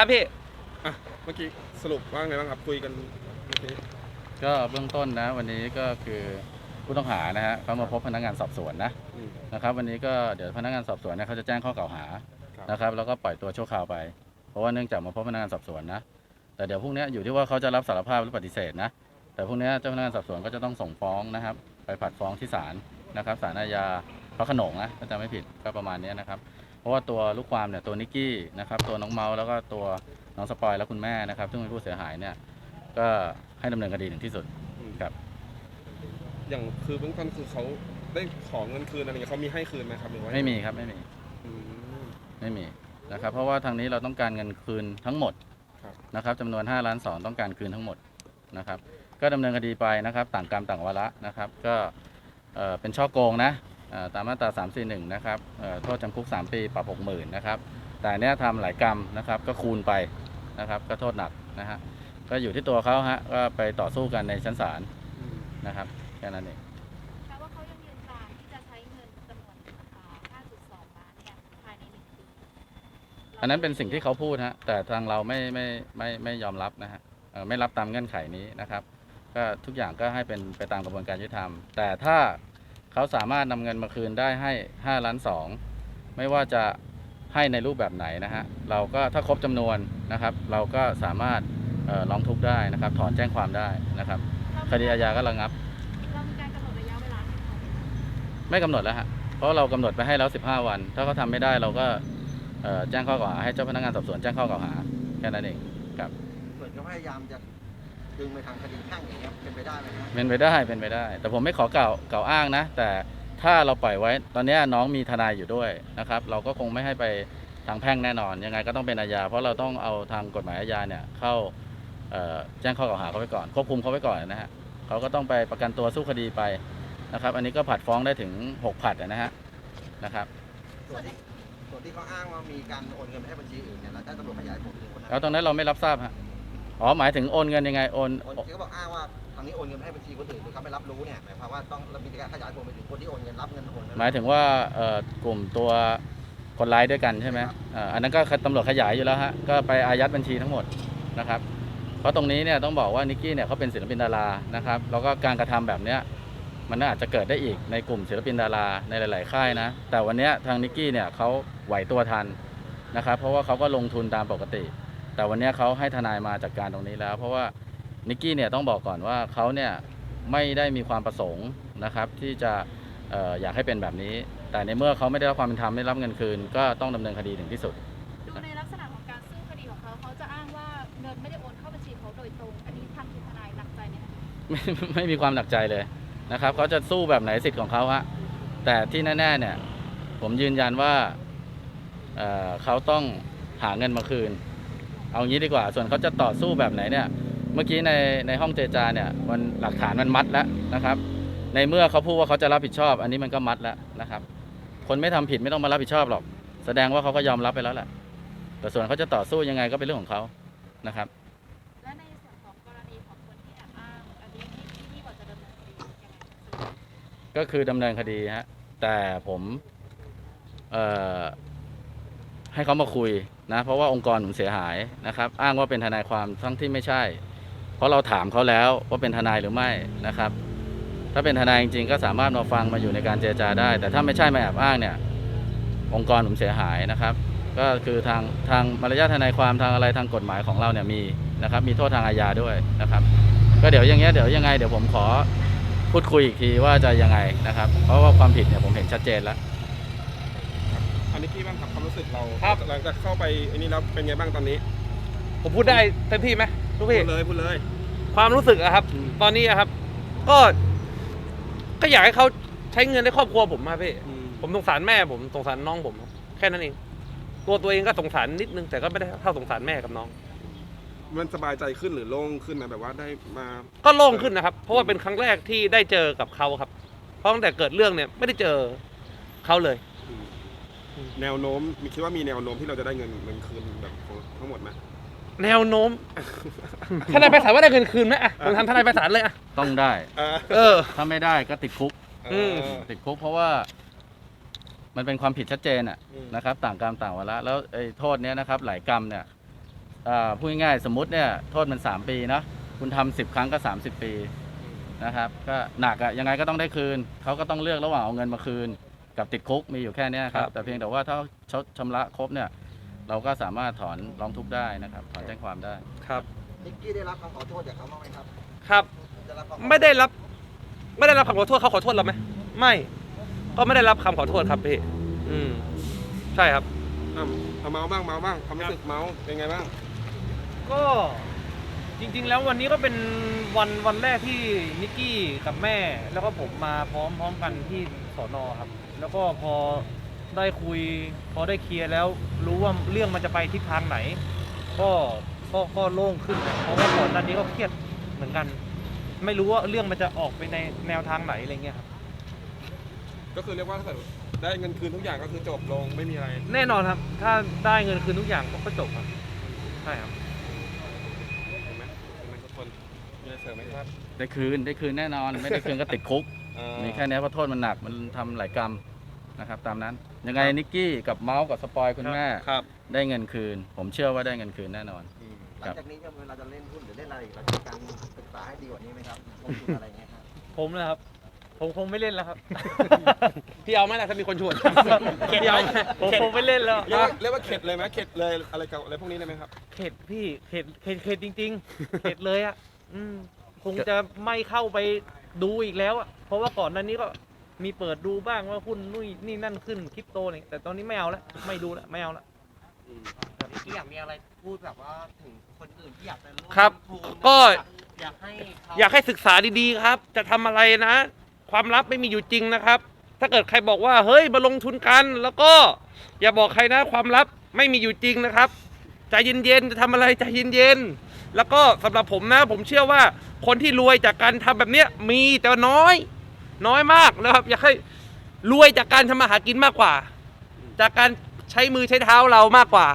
ครับพี่ อะเมื่อกี้สรุปว่าไงบ้างครับคุยกันเมื่อกี้ก็เบื้องต้นนะ วันนี้ก็คือผู้ต้องหานะฮะเขามาพบพนักงานสอบสวนนะอืม นะครับ วันนี้ก็เดี๋ยวพนักงานสอบสวนเนี่ยเขาจะแจ้งข้อกล่าวหาครับ นะครับแล้วก็ปล่อยตัวชั่วคราวไป เพราะว่าเนื่องจากมาพบพนักงานสอบสวนนะแต่เดี๋ยวพรุ่งนี้อยู่ที่ว่าเขาจะรับสารภาพหรือปฏิเสธนะแต่พรุ่งนี้เจ้าพนักงานสอบสวนก็จะต้องส่งฟ้องนะครับ ไปผัดฟ้องที่ศาลนะครับศาลอาญาพระโขนงนะถ้าจำไม่ผิดก็ประมาณนี้นะครับ เพราะว่าตัวลูกความเนี่ยตัวนิกกี้นะครับตัวน้องเมาแล้วก็ตัวน้องสปอยและคุณแม่นะครับ ซึ่งเป็นผู้เสียหายเนี่ยก็ให้ดำเนินคดีถึงที่สุดอืมครับ อย่างคือเบื้องต้นคือเขาได้ขอเงินคืนอะไรเงี้ยเขามีให้คืนไหมครับหรือว่าไม่มีครับไม่มีอืม ไม่มีนะครับ เพราะว่าทางนี้เราต้องการเงินคืนทั้งหมดครับ นะครับจำนวน5ล้านสองต้องการคืนทั้งหมดนะครับ ก็ดำเนินคดีไปนะครับ ต่างกรรมต่างวาระนะครับ ก็เอ่อเป็นช่อโกงนะเอ่อ ตามมาตรา 341 นะครับเอ่อโทษจำคุก 3 ปีปรับ 60,000 นะครับ แต่อันเนี้ยทำหลายกรรมนะครับก็คูณไปนะครับก็โทษหนักนะฮะก็อยู่ที่ตัวเขาฮะก็ไปต่อสู้กันในชั้นศาลอืมนะครับแค่นั้นเองแปลว่าเขายังยืนการที่จะใช้เงินจำนวนอ่า5.2ล้านเนี่ยภายในหนึ่งปีอันนั้นเป็นสิ่งที่เขาพูดฮะแต่ทางเราไม่ไม่ไม่ไม่ยอมรับนะฮะเอ่อไม่รับตามเงื่อนไขนี้นะครับ ก็ทุกอย่างก็ให้เป็นไปตามกระบวนการยุติธรรม แต่ถ้า เขาสามารถนำเงินมาคืนได้ให้ 5 ล้าน 2 ไม่ว่าจะให้ในรูปแบบไหนนะฮะ เราก็ถ้าครบจำนวนนะครับ เราก็สามารถเอ่อร้องทุกข์ได้นะครับ ถอนแจ้งความได้นะครับ คดีอาญาก็ระงับ เรามีการกำหนดระยะเวลาให้เขาไหมคะไม่กำหนดแล้วฮะ เพราะเรากำหนดไปให้แล้ว 15 วัน ถ้าเขาทำไม่ได้เราก็เอ่อแจ้งข้อกล่าวหาให้เจ้าพนักงานสอบสวนแจ้งข้อกล่าวหาแค่นั้นเองครับเหมือนเขาพยายามจะ ดึงไปทางคดีแพ่งอย่างเงี้ยเป็นไปได้ไหมครับเป็นไปได้เป็นไปได้ แต่ผมไม่ขอกล่าวกล่าวอ้างนะ แต่ถ้าเราปล่อยไว้ ตอนเนี้ยน้องมีทนายอยู่ด้วยนะครับ เราก็คงไม่ให้ไปทางแพ่งแน่นอน ยังไงก็ต้องเป็นอาญา เพราะเราต้องเอาทางกฎหมายอาญาเนี่ยเข้าเอ่อแจ้งข้อกล่าวหาเขาไว้ก่อน ควบคุมเขาไว้ก่อนนะฮะเขาก็ต้องไปประกันตัวสู้คดีไปนะครับ อันนี้ก็ผัดฟ้องได้ถึง 6 ผัดนะฮะนะครับ ส่วนที่ส่วนที่เขาอ้างว่ามีการโอนเงินไปให้บัญชีอื่นเนี่ยแล้วได้ตำรวจขยายผลถึงคนนั้นแล้วตรงนั้นเราไม่รับทราบฮะ อ๋อหมายถึงโอนเงินยังไงโอนโอนที่เขาบอกอ้างว่าทางนี้โอนเงินไปให้บัญชีคนอื่นหรือเขาไม่รับรู้เนี่ยหมายความว่าต้องมีการขยายผลไปถึงคนที่โอนเงินรับเงินโอนเงินหมายถึงว่าเอ่อกลุ่มตัวคนร้ายด้วยกันใช่ไหมเอ่ออันนั้นก็ตำรวจขยายอยู่แล้วฮะก็ไปอายัดบัญชีทั้งหมดนะครับ เพราะตรงนี้เนี่ยต้องบอกว่านิกกี้เนี่ยเขาเป็นศิลปินดารานะครับแล้วก็การกระทำแบบเนี้ยมันอาจจะเกิดได้อีกในกลุ่มศิลปินดาราในหลาย ๆ ค่ายนะ แต่วันเนี้ยทางนิกกี้เนี่ยเขาไหวตัวทันนะครับ เพราะว่าเขาก็ลงทุนตามปกติ แต่วันเนี้ยเขาให้ทนายมาจัดการตรงนี้แล้ว เพราะว่านิกกี้เนี่ยต้องบอกก่อนว่าเขาเนี่ยไม่ได้มีความประสงค์นะครับ ที่จะเอ่ออยากให้เป็นแบบนี้ แต่ในเมื่อเขาไม่ได้รับความเป็นธรรมไม่รับเงินคืน ก็ต้องดำเนินคดีถึงที่สุดดูในลักษณะของการสู้คดีของเขาเขาจะอ้างว่าเงินไม่ได้โอนเข้าบัญชีเขาโดยตรง อันนี้ทางทีมทนายหนักใจไหมคะไม่ไม่มีความหนักใจเลยนะครับเขาจะสู้แบบไหนสิทธิ์ของเขาฮะแต่ที่แน่ๆเนี่ยผมยืนยันว่าเอ่อเขาต้องหาเงินมาคืน เอางี้ดีกว่า ส่วนเขาจะต่อสู้แบบไหนเนี่ย เมื่อกี้ในในห้องเจรจาเนี่ยมันหลักฐานมันมัดแล้วนะครับ ในเมื่อเขาพูดว่าเขาจะรับผิดชอบ อันนี้มันก็มัดแล้วนะครับ คนไม่ทำผิดไม่ต้องมารับผิดชอบหรอก แสดงว่าเขาก็ยอมรับไปแล้วแหละแต่ส่วนเขาจะต่อสู้ยังไงก็เป็นเรื่องของเขานะครับและในส่วนของกรณีของคนที่แอบอ้างอันนี้ที่ที่ที่บอกจะดำเนินคดียังไงคะก็คือดำเนินคดีฮะแต่ผมเอ่อ ให้เขามาคุยนะเพราะว่าองค์กรผมเสียหายนะครับ อ้างว่าเป็นทนายความทั้งที่ไม่ใช่ เพราะเราถามเขาแล้วว่าเป็นทนายหรือไม่นะครับ ถ้าเป็นทนายจริงๆก็สามารถมาฟังมาอยู่ในการเจรจาได้ แต่ถ้าไม่ใช่มาแอบอ้างเนี่ย องค์กรผมเสียหายนะครับ ก็คือทางทางมารยาททนายความทางอะไรทางกฎหมายของเราเนี่ยมีนะครับ มีโทษทางอาญาด้วยนะครับ ก็เดี๋ยวอย่างเงี้ยเดี๋ยวยังไงเดี๋ยวผมขอพูดคุยอีกทีว่าจะยังไงนะครับ เพราะว่าความผิดเนี่ยผมเห็นชัดเจนแล้ว นนี้กี้บ้างครับความรู้สึกเราครับ หลังจากเข้าไปอันนี้แล้วเป็นไงบ้างตอนนี้ผมพูดได้เต็มที่ไหมลูกพูพี่ดเลยพูดเลย ความรู้สึกอะครับ อืม ตอนนี้อะครับ ก็ ก็อยากให้เขาใช้เงินในครอบครัวผมมาพี่ อืมผมสงสารแม่ผมสงสารน้องผมแค่นั้นเอง ตัวตัวเองก็สงสารนิดนึงแต่ก็ไม่ได้เท่าสงสารแม่กับน้อง มันสบายใจขึ้นหรือโล่งขึ้นนะแบบว่าได้มา ก็โล่งขึ้นนะครับ เพราะว่าเป็นครั้งแรกที่ได้เจอกับเขาครับ เพราะตั้งแต่เกิดเรื่องเนี่ยไม่ได้เจอเขาเลยอืม แนวโน้มมีคิดว่ามีแนวโน้มที่เราจะได้เงินเงินคืนแบบของทั้งหมดไหมแนวโน้ม ทนายไปศาลว่าได้เงินคืนไหมอะผมทำทนายไปศาลเลยอะ ต้องได้อ่าเออ ถ้าไม่ได้ก็ติดคุกอืมติดคุกเพราะว่า มันเป็นความผิดชัดเจนอะอืม นะครับ ต่างกรรมต่างวาระแล้วไอ้โทษเนี้ยนะครับ หลายกรรมเนี่ยอ่าพูดง่ายๆสมมติเนี่ยโทษมัน 3 ปีเนาะคุณทำสิบครั้งก็ 30 ปีนะครับ ก็หนักอะยังไงก็ต้องได้คืนเขาก็ต้องเลือกระหว่างเอาเงินมาคืน กับติดคุกมีอยู่แค่เนี้ยครัครับ บแต่เพียงแต่ว่าถ้าชดชำระครบเนี่ยเราก็สามารถถอนร้องทุกข์ได้นะครับถอนแจ้งความได้ ครับ นิกกี้ได้รับคำขอโทษจากเขาบ้างไหมครับครับได้รับคำขอโทษไม่ได้รับ ไม่ได้รับคำขอโทษเขาขอโทษเราไหมไม่ก็ไม่ได้รับคำขอโทษครับพี่อืมใช่ครับ อะเอาเมาส์บ้างเมาส์บ้างความรู้สึกเมาส์เป็นไงบ้าง ก็จริงๆ แล้ววันนี้ก็เป็นวันวันแรกที่นิกกี้กับแม่ แล้วก็ผมมาพร้อมพร้อมกันที่สอนอครับ แล้วก็พอได้คุย พอได้เคลียร์แล้วรู้ว่าเรื่องมันจะไปทิศทางไหน ก็ก็ก็โล่งขึ้นนะเพราะว่าก่อนหน้านี้ก็เครียดเหมือนกัน ไม่รู้ว่าเรื่องมันจะออกไปในแนวทางไหนอะไรเงี้ยครับก็คือเรียกว่าถ้าเกิดได้เงินคืนทุกอย่างก็คือจบลงไม่มีอะไร แน่นอนครับ ถ้าได้เงินคืนทุกอย่างก็จบครับใช่ครับเห็นไหมเห็นไหมทุกคนมีอะไรเสริมไหมครับได้คืนได้คืนแน่นอน ไม่ได้คืนก็ติดคุกอ่ามีแค่นี้เพราะโทษมันหนักมันทำหลายกรรม นะครับตามนั้นยังไงนิกกี้กับเมาส์กับสปอยคุณแม่ครับได้เงินคืน ผมเชื่อว่าได้เงินคืนแน่นอน อืมหลังจากนี้เวลาจะเล่นหุ้นหรือเล่นอะไรอีกเราจะมีการศึกษาให้ดีกว่านี้ไหมครับลงทุนอะไรเงี้ยครับผมนะครับ ผมคงไม่เล่นแล้วครับ พี่เอาไหมล่ะถ้ามีคนชวน พี่เอาผมคงไม่เล่นแล้วเรียกว่าเรียกว่าเข็ดเลยไหมเข็ดเลยอะไรกับอะไรพวกนี้ได้ไหมครับ เข็ดพี่เข็ดเข็ดเข็ดจริง ๆ เข็ดเลยอะอืมคงจะไม่เข้าไปดูอีกแล้วอะเพราะว่าก่อนหนั้นนี้ก็ มีเปิดดูบ้างว่าหุ้นนู่นนี่นั่นขึ้นคริปโตเนี่ยแต่ตอนนี้ไม่เอาแล้วไม่ดูแล้วไม่เอาแล้วที่อยากมีอะไรพูดแบบว่าถึงคนอื่นที่อยากจะร่วมครับลงทุนก็ อยากให้เขาอยากให้ศึกษาดีๆครับ จะทำอะไรนะ ความลับไม่มีอยู่จริงนะครับ ถ้าเกิดใครบอกว่าเฮ้ยมาลงทุนกัน แล้วก็อย่าบอกใครนะความลับไม่มีอยู่จริงนะครับใจเย็นๆจะทำอะไรใจเย็นๆแล้วก็สำหรับผมนะ ผมเชื่อว่าคนที่รวยจากการทำแบบเนี้ยมีแต่น้อย น้อยมากนะครับ อยากให้รวยจากการทำมาหากินมากกว่า จากการใช้มือใช้เท้าเรามากกว่า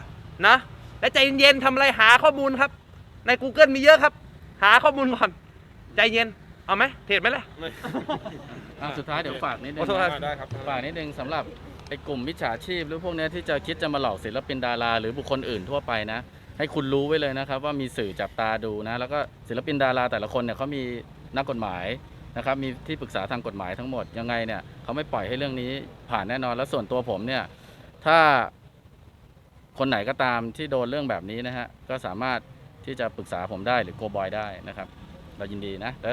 นะ และใจเย็นๆทำอะไรหาข้อมูลครับ ใน Google มีเยอะครับ หาข้อมูลก่อน ใจเย็น เอาไหมเทรดไหมล่ะ อะสุดท้ายเดี๋ยวฝากนิดนึขงอโทษครับนะได้ครับ ฝากนิดนึงสำหรับไอ้กลุ่มมิจฉาชีพ หรือพวกเนี้ยที่จะคิดจะมาหลอกศิลปินดาราหรือบุคคลอื่นทั่วไปนะ ให้คุณรู้ไว้เลยนะครับ ว่ามีสื่อจับตาดูนะ แล้วก็ศิลปินดาราแต่ละคนเนี่ยเขามีนักกฎหมาย นะครับมีที่ปรึกษาทางกฎหมายทั้งหมดยังไงเนี่ยเขาไม่ปล่อยให้เรื่องนี้ผ่านแน่นอนแล้วส่วนตัวผมเนี่ยถ้าคนไหนก็ตามที่โดนเรื่องแบบนี้นะฮะก็สามารถที่จะปรึกษาผมได้หรือโกบอยได้นะครับ เรายินดีนะและ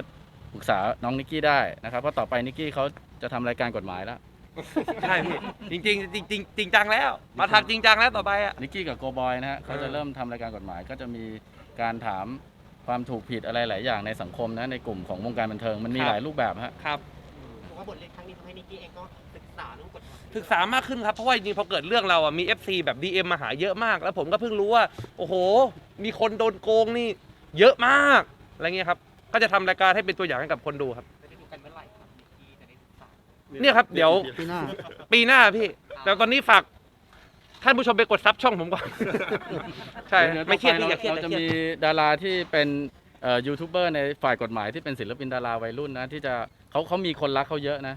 ปรึกษาน้องนิกกี้ได้นะครับเพราะต่อไปนิกกี้เขาจะทำรายการกฎหมายแล้ว ใช่พี่จริงๆจริงๆจริงจังแล้ว มาทางจริงจังแล้วต่อไปอะ นิกกี้กับโกบอยนะฮะเขาจะเริ่มทำรายการกฎหมายก็จะมีการถาม ความถูกผิดอะไรหลายอย่างในสังคมนะในกลุ่มของวงการบันเทิงมันมีครับ หลายรูปแบบฮะ ครับ ผมว่าบทเรียนครั้งนี้ทำให้นิกกี้เองก็ศึกษาเรื่องกฎหมายศึกษามากขึ้นครับ เพราะว่าจริงๆพอเกิดเรื่องเราอะมี FC แบบ DM มาหาเยอะมาก แล้วผมก็เพิ่งรู้ว่า โอ้โห มีคนโดนโกงนี่ เยอะมากอะไรเงี้ยครับ ก็จะทำรายการให้เป็นตัวอย่างให้กับคนดูครับ จะได้ดูกันเมื่อไหร่ครับนิกกี้จะได้ศึกษาเนี่ยครับเดี๋ยว ปีหน้า ปีหน้าพี่ แต่ตอนนี้ฝาก ท่านผู้ชมไปกดซับช่องผมก่อน ใช่ดี๋วไม่เครียดต่พี่ออย่าไปเครียดเราอย่าจะเครียด มีดาราที่เป็นเอ่อยูทูบเบอร์ในฝ่ายกฎหมายที่เป็นศิลปินดาราวัยรุ่นนะที่จะเขาเขามีคนรักเขาเยอะนะ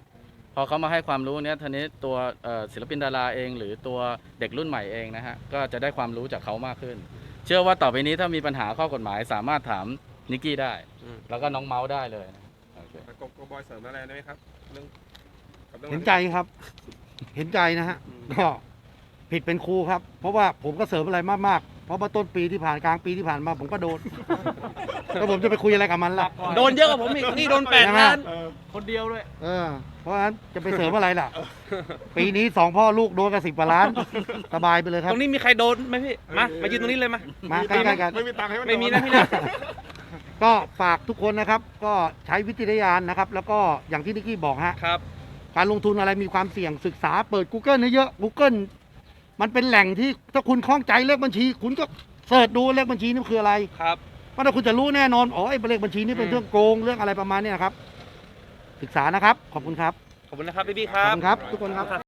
พอเขามาให้ความรู้เนี้ยทีนี้ตัวเอ่อศิลปินดาราเอง หรือตัวเด็กรุ่นใหม่เองนะฮะก็จะได้ความรู้จากเขามากขึ้น เชื่อว่าต่อไปนี้ถ้ามีปัญหาข้อกฎหมายสามารถถามนิกกี้ได้ อืม แล้วก็น้องเมาส์ได้เลยนะโอเคโกโกบอยเสริมอะไรได้ไหมครับ เรื่องกับรื่องเห็นใจครับ เห็นใจนะฮะอืมก็ ผิดเป็นครูครับ เพราะว่าผมก็เสริมอะไรมากๆ เพราะว่าต้นปีที่ผ่านกลางปีที่ผ่านมาผมก็โดน แล้วผมจะไปคุยอะไรกับมันล่ะ โดนเยอะกว่าผมอีกนี่โดนแปดใช่ไหม ล้านเออคนเดียวด้วย เออ เพราะฉะนั้นจะไปเสริมอะไรล่ะ ปีนี้สองพ่อลูกโดนกันสิบกว่าล้าน สบายไปเลยคตรับรงนี้มีใครโดนไหมพี่ มา มายืนตรงนี้เลยมา มาใกล้ๆกัน ไม่มีตังค์ให้มันไม่มีโดนะพี่นะ ก็ฝากทุกคนนะครับ ก็ใช้วิจารณญาณนะครับ แล้วก็อย่างที่นิกกี้บอกฮะ ครับ การลงทุนอะไรมีความเสี่ยงศึกษาเปิด Google ให้เยอะ Google มันเป็นแหล่งที่ถ้าคุณคล่องใจเลขบัญชี คุณก็เสิร์ชดูเลขบัญชีนี่คืออะไรครับ ว่าถ้าคุณจะรู้แน่นอนอ๋อไอ้เลขบัญชีนี่เป็นอืมเรื่องโกงเรื่องอะไรประมาณเนี้ยนะครับ ศึกษานะครับ ขอบคุณครับ ขอบคุณนะครับพี่พี่คขอบรับ คุณครับ ทุกคนครับ